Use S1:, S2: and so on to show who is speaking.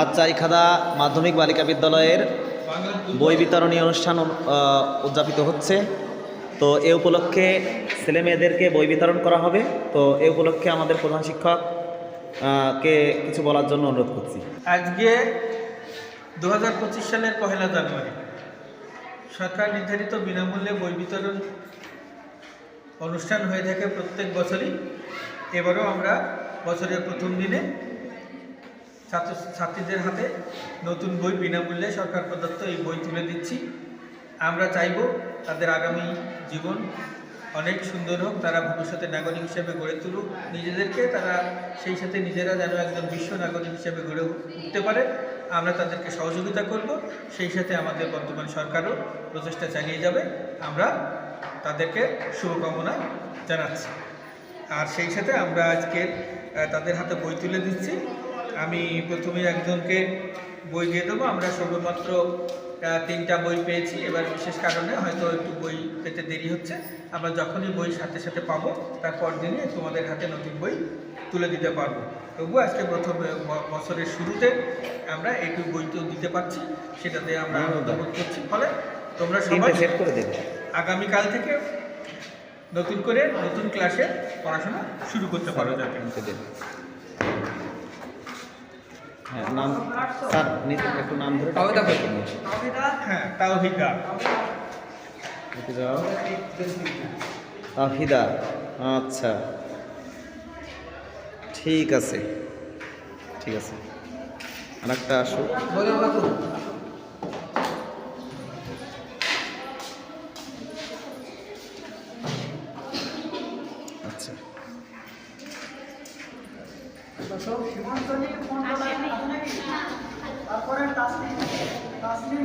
S1: আজ চারিখাদা মাধ্যমিক বালিকা বিদ্যালয়ের বই বিতরণী অনুষ্ঠান উদযাপিত হচ্ছে। তো এ উপলক্ষে ছেলে মেয়েদেরকে বই বিতরণ করা হবে। তো এ উপলক্ষে আমাদের প্রধান শিক্ষক কে কিছু বলার জন্য অনুরোধ করছি।
S2: আজকে দু হাজার পঁচিশ সালের পহেলা জানুয়ারি, সরকার নির্ধারিত বিনামূল্যে বই বিতরণ অনুষ্ঠান হয়ে থাকে প্রত্যেক বছরই। এবারও আমরা বছরের প্রথম দিনে ছাত্র ছাত্রীদের হাতে নতুন বই বিনামূল্যে সরকার প্রদত্ত এই বই তুলে দিচ্ছি। আমরা চাইব তাদের আগামী জীবন অনেক সুন্দর হোক, তারা ভবিষ্যতে নাগরিক হিসেবে গড়ে তুলুক। নিজেদেরকে তারা সেই সাথে নিজেরা যেন একজন বিশ্ব নাগরিক হিসেবে গড়ে উঠতে পারে। আমরা তাদেরকে সহযোগিতা করব, সেই সাথে আমাদের বর্তমান সরকারও প্রচেষ্টা চালিয়ে যাবে। আমরা তাদেরকে শুভকামনা জানাচ্ছি। আর সেই সাথে আমরা আজকে তাদের হাতে বই তুলে দিচ্ছি। আমি প্রথমে একজনকে বই দিয়ে দেবো। আমরা সবেমাত্র তিনটা বই পেয়েছি। এবার বিশেষ কারণে হয়তো একটু বই পেতে দেরি হচ্ছে। আমরা যখনই বই সাথে সাথে পাবো তারপর দিনে তোমাদের হাতে নতুন বই তুলে দিতে পারব। তবুও আজকে প্রথম বছরের শুরুতে আমরা এইটুকু বই তো দিতে পারছি সেটাতে আমরা আনন্দ করছি। ফলে তোমরা সবাই
S1: সেট করে দেবে।
S2: আগামীকাল থেকে নতুন করে নতুন ক্লাসে পড়াশোনা শুরু করতে পারো যাতে।
S1: হ্যাঁ নাম স্যার একটু নাম ধরে।
S2: হ্যাঁ তাওহিদা
S1: তাহিদা আচ্ছা। ঠিক আছে। ঠিক আছে। আর একটা আসুক
S3: বলুন বাবু
S1: আচ্ছা
S4: সীমান্তনী মন্ডল তারপরে তাসলিম তাসলিম